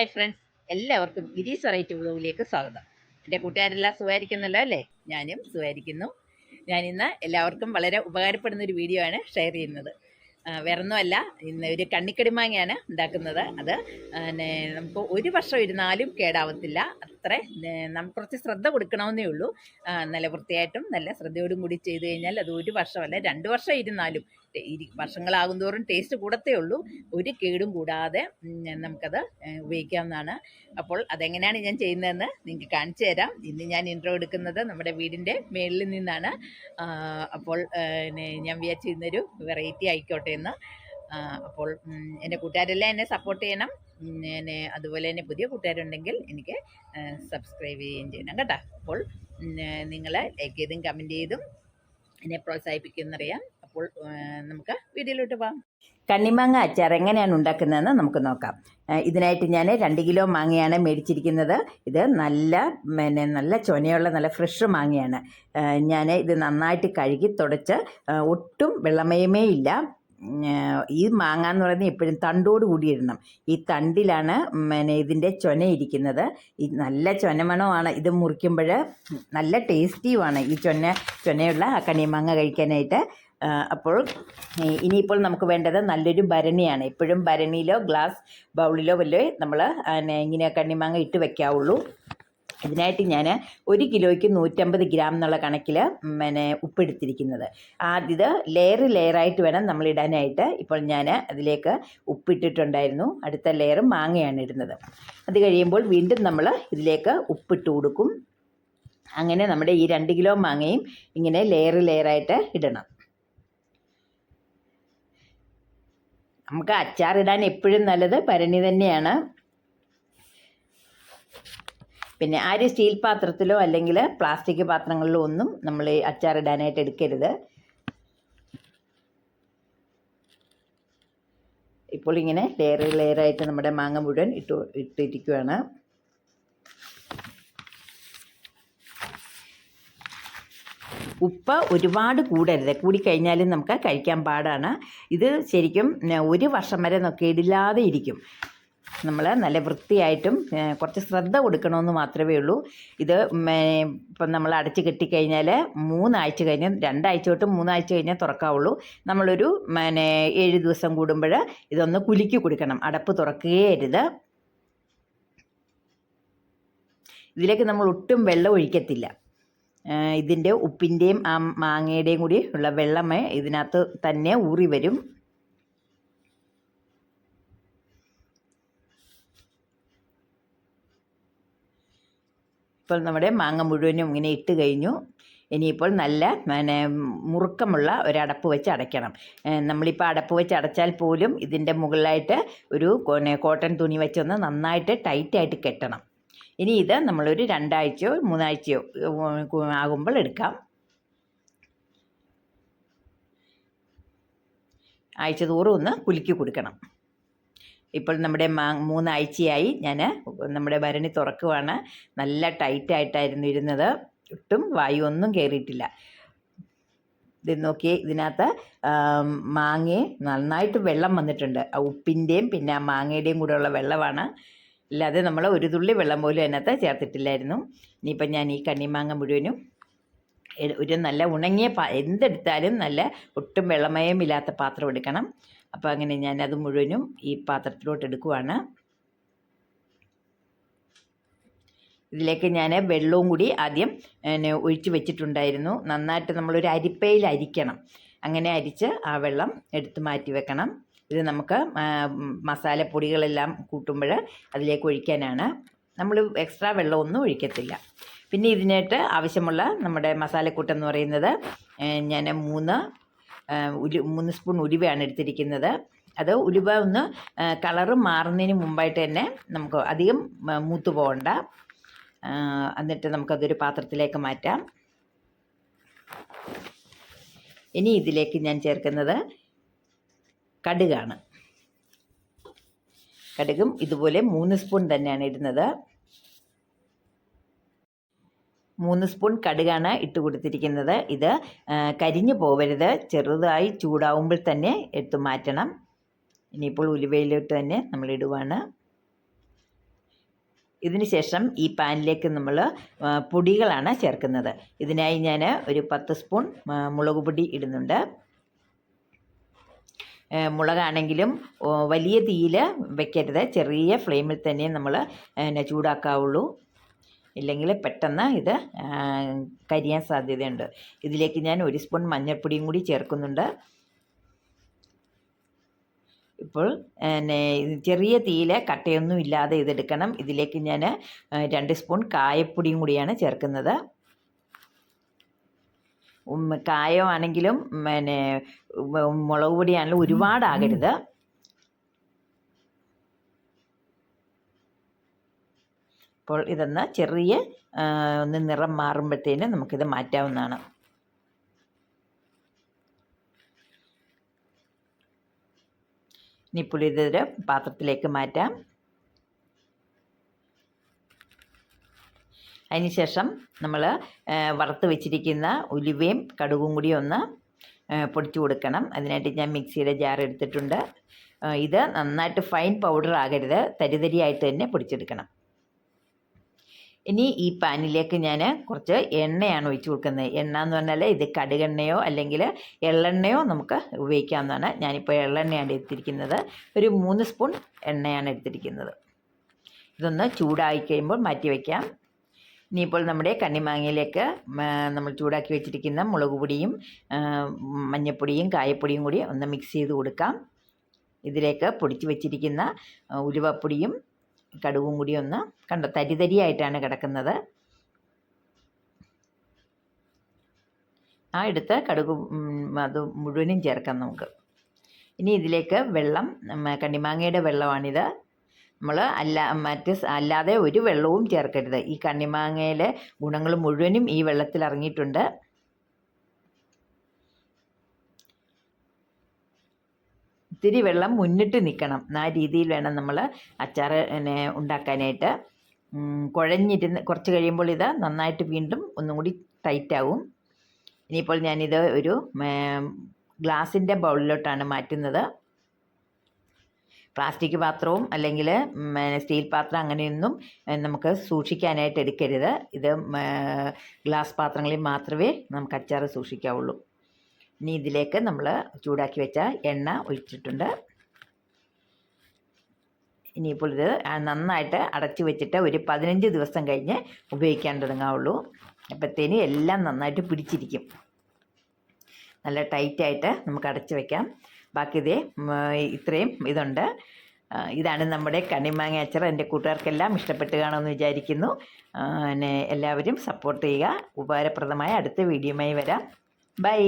Hi friends എല്ലാവർക്കും ഗിരീസ് variety വ്ലോഗിലേക്ക് സ്വാഗതം. എന്റെ കൂട്ടുകാരെല്ലാം സുഖമായിരിക്കുന്നല്ലോ അല്ലേ? ഞാനും സുഖമായിരിക്കുന്നു. ഞാനിന്ന് എല്ലാവർക്കും വളരെ ഉപകാരപ്പെടുന്ന ഒരു വീഡിയോ ആണ് ഷെയർ ചെയ്യുന്നത്. വേറെ വേറൊന്നുമല്ല ഇന്ന് ഒരു കണ്ണിക്കടിമാങ്ങയാണ് ഉണ്ടാക്കുന്നത്. അത് പിന്നെ നമുക്ക് ഒരു വർഷം ഇരുന്നാലും കേടാവത്തില്ല. അത്ര നമുക്ക് കുറച്ച് ശ്രദ്ധ കൊടുക്കണമെന്നേ ഉള്ളൂ. നല്ല വൃത്തിയായിട്ടും നല്ല ശ്രദ്ധയോടും കൂടി ചെയ്ത് കഴിഞ്ഞാൽ അത് ഒരു വർഷമല്ല രണ്ട് വർഷം ഇരുന്നാലും വർഷങ്ങളാകും തോറും ടേസ്റ്റ് കൂടത്തേ ഉള്ളൂ. ഒരു കേടും കൂടാതെ നമുക്കത് ഉപയോഗിക്കാവുന്നതാണ്. അപ്പോൾ അതെങ്ങനെയാണ് ഞാൻ ചെയ്യുന്നതെന്ന് നിങ്ങൾക്ക് കാണിച്ചു തരാം. ഇന്ന് ഞാൻ ഇൻട്രോ എടുക്കുന്നത് നമ്മുടെ വീടിന്റെ മേളിൽ നിന്നാണ്. അപ്പോൾ ഞാൻ വിചാരിച്ചിരുന്നൊരു വെറൈറ്റി ആയിക്കോട്ടെ എന്ന്. അപ്പോൾ എന്റെ കൂട്ടുകാരെല്ലാം എന്നെ സപ്പോർട്ട് ചെയ്യണം. ഉം, എന്നെ അതുപോലെ തന്നെ പുതിയ കൂട്ടുകാരുണ്ടെങ്കിൽ എനിക്ക് സബ്സ്ക്രൈബ് ചെയ്യുകയും ചെയ്യണം കേട്ടോ. അപ്പോൾ നിങ്ങൾ ലൈക്ക് ചെയ്തും കമന്റ് ചെയ്തും എന്നെ പ്രോത്സാഹിപ്പിക്കുമെന്നറിയാം അപ്പോൾ നമുക്ക് വീഡിയോയിലോട്ട് പോകാം കണ്ണിമാങ്ങ അച്ചാർ എങ്ങനെയാണ് ഉണ്ടാക്കുന്നതെന്ന് നമുക്ക് നോക്കാം. ഇതിനായിട്ട് ഞാൻ രണ്ട് കിലോ മാങ്ങയാണ് മേടിച്ചിരിക്കുന്നത്. ഇത് നല്ല പിന്നെ നല്ല ചൊനയുള്ള നല്ല ഫ്രഷ് മാങ്ങയാണ്. ഞാൻ ഇത് നന്നായിട്ട് കഴുകി തുടച്ച് ഒട്ടും വെള്ളമയമേ ഇല്ല. ഈ മാങ്ങ എന്ന് പറയുന്നത് എപ്പോഴും തണ്ടോട് കൂടി ഇടണം ഈ തണ്ടിലാണ് പിന്നെ ഇതിന്റെ ചൊന ഇരിക്കുന്നത്. ഈ നല്ല ചൊനമണമാണ് ഇത് മുറിക്കുമ്പോൾ നല്ല ടേസ്റ്റിയുമാണ് ഈ ചൊന ചൊനയുള്ള കണിമാങ്ങ കഴിക്കാനായിട്ട്. അപ്പോൾ ഇനിയിപ്പോൾ നമുക്ക് വേണ്ടത് നല്ലൊരു ഭരണിയാണ്. എപ്പോഴും ഭരണിയിലോ ഗ്ലാസ് ബൗളിലോ വല്ലോ നമ്മൾ ഇങ്ങനെ കണ്ണിമാങ്ങ ഇട്ട് വെക്കാവുള്ളൂ. ഇതിനായിട്ട് ഞാൻ ഒരു കിലോയ്ക്ക് നൂറ്റമ്പത് ഗ്രാം എന്നുള്ള കണക്കിൽ പിന്നെ ഉപ്പെടുത്തിരിക്കുന്നത്. ആദ്യം ഇത് ലെയർ ലെയറായിട്ട് വേണം നമ്മൾ ഇടാനായിട്ട്. ഇപ്പോൾ ഞാൻ അതിലേക്ക് ഉപ്പിട്ടിട്ടുണ്ടായിരുന്നു. അടുത്ത ലെയർ മാങ്ങയാണ് ഇടുന്നത്. അത് കഴിയുമ്പോൾ വീണ്ടും നമ്മൾ ഇതിലേക്ക് ഉപ്പിട്ട് കൊടുക്കും. അങ്ങനെ നമ്മുടെ ഈ രണ്ട് കിലോ മാങ്ങയും ഇങ്ങനെ ലെയർ ലെയറായിട്ട് ഇടണം. നമുക്ക് അച്ചാറിടാൻ എപ്പോഴും നല്ലത് പരണി തന്നെയാണ്. പിന്നെ ആരും സ്റ്റീൽ പാത്രത്തിലോ അല്ലെങ്കിൽ പ്ലാസ്റ്റിക് പാത്രങ്ങളിലോ ഒന്നും നമ്മൾ ഈ അച്ചാറിടാനായിട്ട് എടുക്കരുത്. ഇപ്പോൾ ഇങ്ങനെ ലെയർ ലെയറായിട്ട് നമ്മുടെ മാങ്ങ മുഴുവൻ ഇട്ട് ഇട്ടിരിക്കുകയാണ് ഉപ്പ് ഒരുപാട് കൂടരുത്. കൂടിക്കഴിഞ്ഞാലും നമുക്ക് കഴിക്കാൻ പാടാണ്. ഇത് ശരിക്കും ഒരു വർഷം വരെ നമുക്ക് ഇടില്ലാതെ ഇരിക്കും. നമ്മൾ നല്ല വൃത്തിയായിട്ടും കുറച്ച് ശ്രദ്ധ കൊടുക്കണമെന്ന് മാത്രമേ ഉള്ളൂ. ഇത് ഇപ്പം നമ്മൾ അടച്ച് കെട്ടിക്കഴിഞ്ഞാൽ മൂന്നാഴ്ച കഴിഞ്ഞ് രണ്ടാഴ്ച തൊട്ട് മൂന്നാഴ്ച കഴിഞ്ഞാൽ തുറക്കാവുള്ളൂ. നമ്മളൊരു പിന്നെ ഏഴ് ദിവസം കൂടുമ്പോൾ ഇതൊന്ന് കുലുക്കി കൊടുക്കണം. അടപ്പ് തുറക്കുകയേ അരുത് ഇതിലേക്ക് നമ്മൾ ഒട്ടും വെള്ളം ഒഴിക്കത്തില്ല. ഇതിന്റെ ഉപ്പിന്റെയും ആ മാങ്ങയുടെയും കൂടി ഉള്ള വെള്ളമേ ഇതിനകത്ത് തന്നെ ഊറി വരും. ഇപ്പോൾ നമ്മുടെ മാങ്ങ മുഴുവനും ഇങ്ങനെ ഇട്ട് കഴിഞ്ഞു. ഇനിയിപ്പോൾ നല്ല പിന്നെ മുറുക്കമുള്ള ഒരടപ്പ് വെച്ച് അടയ്ക്കണം. നമ്മളിപ്പോൾ അടപ്പ് വെച്ച് അടച്ചാൽ പോലും ഇതിന്റെ മുകളിലായിട്ട് ഒരു കോട്ടൺ തുണി വെച്ചൊന്ന് നന്നായിട്ട് ടൈറ്റായിട്ട് കെട്ടണം. ഇനി ഇത് നമ്മളൊരു രണ്ടാഴ്ചയോ മൂന്നാഴ്ചയോ ആകുമ്പോൾ എടുക്കാം. ആഴ്ച തോറും ഒന്ന് കുലുക്കി കൊടുക്കണം. ഇപ്പോൾ നമ്മുടെ മാ മൂന്നാഴ്ചയായി ഞാൻ നമ്മുടെ ഭരണി തുറക്കുവാണ്. നല്ല ടൈറ്റായിട്ടായിരുന്നു ഇരുന്നത്. ഒട്ടും വായു ഒന്നും കയറിയിട്ടില്ല ഇത് നോക്കി ഇതിനകത്ത് മാങ്ങയും നന്നായിട്ട് വെള്ളം വന്നിട്ടുണ്ട്. ആ ഉപ്പിന്റെയും പിന്നെ ആ മാങ്ങയുടെയും കൂടെയുള്ള വെള്ളമാണ്. അല്ലാതെ നമ്മൾ ഒരു തുള്ളി വെള്ളം പോലും അതിനകത്ത് ചേർത്തിട്ടില്ലായിരുന്നു. ഇനിയിപ്പം ഞാൻ ഈ കണ്ണിമാങ്ങ മുഴുവനും ഒരു നല്ല ഉണങ്ങിയ പാ എന്തെടുത്താലും നല്ല ഒട്ടും വെള്ളമയമില്ലാത്ത പാത്രം എടുക്കണം. അപ്പോൾ അങ്ങനെ ഞാൻ അത് മുഴുവനും ഈ പാത്രത്തിലോട്ട് എടുക്കുവാണ്. ഇതിലേക്ക് ഞാൻ വെള്ളവും കൂടി ആദ്യം പിന്നെ ഒഴിച്ച് വെച്ചിട്ടുണ്ടായിരുന്നു. നന്നായിട്ട് നമ്മളൊരു അരിപ്പയിൽ അരിക്കണം അങ്ങനെ അരിച്ച് ആ വെള്ളം എടുത്ത് മാറ്റി വെക്കണം. ഇത് നമുക്ക് മസാലപ്പൊടികളെല്ലാം കൂട്ടുമ്പോൾ അതിലേക്ക് ഒഴിക്കാനാണ്. നമ്മൾ എക്സ്ട്രാ വെള്ളമൊന്നും ഒഴിക്കത്തില്ല. പിന്നെ ഇതിനായിട്ട് ആവശ്യമുള്ള നമ്മുടെ മസാലക്കൂട്ടെന്ന് പറയുന്നത് ഞാൻ മൂന്ന് ഉലു മൂന്ന് സ്പൂൺ ഉലുവയാണ് എടുത്തിരിക്കുന്നത്. അത് ഉലുവ ഒന്ന് കളറ് മാറുന്നതിന് മുമ്പായിട്ട് തന്നെ നമുക്ക് അധികം മൂത്ത് പോകണ്ട എന്നിട്ട് നമുക്കതൊരു പാത്രത്തിലേക്ക് മാറ്റാം. ഇനി ഇതിലേക്ക് ഞാൻ ചേർക്കുന്നത് കടുകാണ്. കടുകും ഇതുപോലെ മൂന്ന് സ്പൂൺ തന്നെയാണ് ഇടുന്നത്. മൂന്ന് സ്പൂൺ കടുകാണ് ഇട്ട് കൊടുത്തിരിക്കുന്നത്. ഇത് കരിഞ്ഞു പോവരുത്. ചെറുതായി ചൂടാവുമ്പോൾ തന്നെ എടുത്തു മാറ്റണം. ഇനിയിപ്പോൾ ഉലുവയിലോട്ട് തന്നെ നമ്മൾ ഇടുവാണ്. ഇതിന് ശേഷം ഈ പാനിലേക്ക് നമ്മൾ പൊടികളാണ് ചേർക്കുന്നത്. ഇതിനായി ഞാൻ ഒരു പത്ത് സ്പൂൺ മുളക് പൊടി ഇടുന്നുണ്ട്. മുളകാണെങ്കിലും വലിയ തീയിൽ വെക്കരുത്. ചെറിയ ഫ്ലെയിമിൽ തന്നെ നമ്മൾ ചൂടാക്കാവുള്ളൂ. ഇല്ലെങ്കിൽ പെട്ടെന്ന് ഇത് കരിയാൻ സാധ്യതയുണ്ട്. ഇതിലേക്ക് ഞാൻ ഒരു സ്പൂൺ മഞ്ഞൾപ്പൊടിയും കൂടി ചേർക്കുന്നുണ്ട്. ഇപ്പോൾ ചെറിയ തീയിൽ കട്ടയൊന്നും ഇല്ലാതെ ഇതെടുക്കണം. ഇതിലേക്ക് ഞാൻ രണ്ട് സ്പൂൺ കായപ്പൊടിയും കൂടിയാണ് ചേർക്കുന്നത്. കായമാണെങ്കിലും പിന്നെ മുളക് പൊടിയാണെങ്കിലും ഒരുപാടാകരുത്. അപ്പോൾ ഇതൊന്ന് ചെറിയ ഒന്ന് നിറം മാറുമ്പോഴത്തേന് നമുക്കിത് മാറ്റാവുന്നതാണ്. പുളി ഇതൊരു പാത്രത്തിലേക്ക് മാറ്റാം. അതിനുശേഷം നമ്മൾ വറുത്ത് വെച്ചിരിക്കുന്ന ഉലുവയും കടുകും കൂടി ഒന്ന് പൊടിച്ചു കൊടുക്കണം. അതിനായിട്ട് ഞാൻ മിക്സിയുടെ ജാർ എടുത്തിട്ടുണ്ട്. ഇത് നന്നായിട്ട് ഫൈൻ പൗഡർ ആകരുത്. തരിതരിയായിട്ട് തന്നെ പൊടിച്ചെടുക്കണം. ഇനി ഈ പാനിലേക്ക് ഞാൻ കുറച്ച് എണ്ണയാണ് ഒഴിച്ച് കൊടുക്കുന്നത്. എണ്ണ എന്ന് പറഞ്ഞാൽ ഇത് കടുകെണ്ണയോ അല്ലെങ്കിൽ എള്ളെണ്ണയോ നമുക്ക് ഉപയോഗിക്കാവുന്നതാണ്. ഞാനിപ്പോൾ എള്ളെണ്ണയാണ് എടുത്തിരിക്കുന്നത്. ഒരു മൂന്ന് സ്പൂൺ എണ്ണയാണ് എടുത്തിരിക്കുന്നത്. ഇതൊന്ന് ചൂടായി കഴിയുമ്പോൾ മാറ്റി വയ്ക്കാം ഇനിയിപ്പോൾ നമ്മുടെ കണ്ണിമാങ്ങയിലേക്ക് നമ്മൾ ചൂടാക്കി വെച്ചിരിക്കുന്ന മുളക് പൊടിയും മഞ്ഞപ്പൊടിയും കായപ്പൊടിയും കൂടി ഒന്ന് മിക്സ് ചെയ്ത് കൊടുക്കാം. ഇതിലേക്ക് പൊടിച്ച് വെച്ചിരിക്കുന്ന ഉലുവപ്പൊടിയും കടുകും കൂടി ഒന്ന് കണ്ടോ തരിതരിയായിട്ടാണ് കിടക്കുന്നത്. ആ എടുത്ത് കടുക് അത് മുഴുവനും ചേർക്കാം നമുക്ക്. ഇനി ഇതിലേക്ക് വെള്ളം കണ്ണിമാങ്ങയുടെ വെള്ളമാണിത്. നമ്മൾ അല്ല മറ്റ് അല്ലാതെ ഒരു വെള്ളവും ചേർക്കരുത്. ഈ കണ്ണിമാങ്ങയിലെ ഗുണങ്ങൾ മുഴുവനും ഈ വെള്ളത്തിൽ ഇറങ്ങിയിട്ടുണ്ട്. ഇത്തിരി വെള്ളം മുന്നിട്ട് നിൽക്കണം ആ രീതിയിൽ വേണം നമ്മൾ അച്ചാർ പിന്നെ ഉണ്ടാക്കാനായിട്ട്. കുഴഞ്ഞിരുന്ന് കുറച്ച് കഴിയുമ്പോൾ ഇത് നന്നായിട്ട് വീണ്ടും ഒന്നും കൂടി ടൈറ്റാവും ഇനിയിപ്പോൾ ഞാനിത് ഒരു ഗ്ലാസിന്റെ ബൗളിലോട്ടാണ് മാറ്റുന്നത്. പ്ലാസ്റ്റിക് പാത്രവും അല്ലെങ്കിൽ സ്റ്റീൽ പാത്രം അങ്ങനെയൊന്നും നമുക്ക് സൂക്ഷിക്കാനായിട്ട് എടുക്കരുത്. ഇത് ഗ്ലാസ് പാത്രങ്ങളിൽ മാത്രമേ നമുക്ക് അച്ചാർ സൂക്ഷിക്കാവുള്ളൂ. ഇനി ഇതിലേക്ക് നമ്മൾ ചൂടാക്കി വെച്ച എണ്ണ ഒഴിച്ചിട്ടുണ്ട്. ഇനിയിപ്പോൾ ഇത് നന്നായിട്ട് അടച്ചു വെച്ചിട്ട് ഒരു പതിനഞ്ച് ദിവസം കഴിഞ്ഞ് ഉപയോഗിക്കാൻ തുടങ്ങാവുള്ളൂ. അപ്പോഴത്തേന് എല്ലാം നന്നായിട്ട് പിടിച്ചിരിക്കും. നല്ല ടൈറ്റായിട്ട് നമുക്ക് അടച്ചു വയ്ക്കാം ബാക്കി ഇതേ ഇത്രയും ഇതുണ്ട്. ഇതാണ് നമ്മുടെ കണിമാങ്ങ അച്ചർ. എന്റെ കൂട്ടുകാർക്കെല്ലാം ഇഷ്ടപ്പെട്ട് കാണുമെന്ന് വിചാരിക്കുന്നു. പിന്നെ എല്ലാവരും സപ്പോർട്ട് ചെയ്യുക. ഉപകാരപ്രദമായ അടുത്ത വീഡിയോയുമായി വരാം. ബൈ.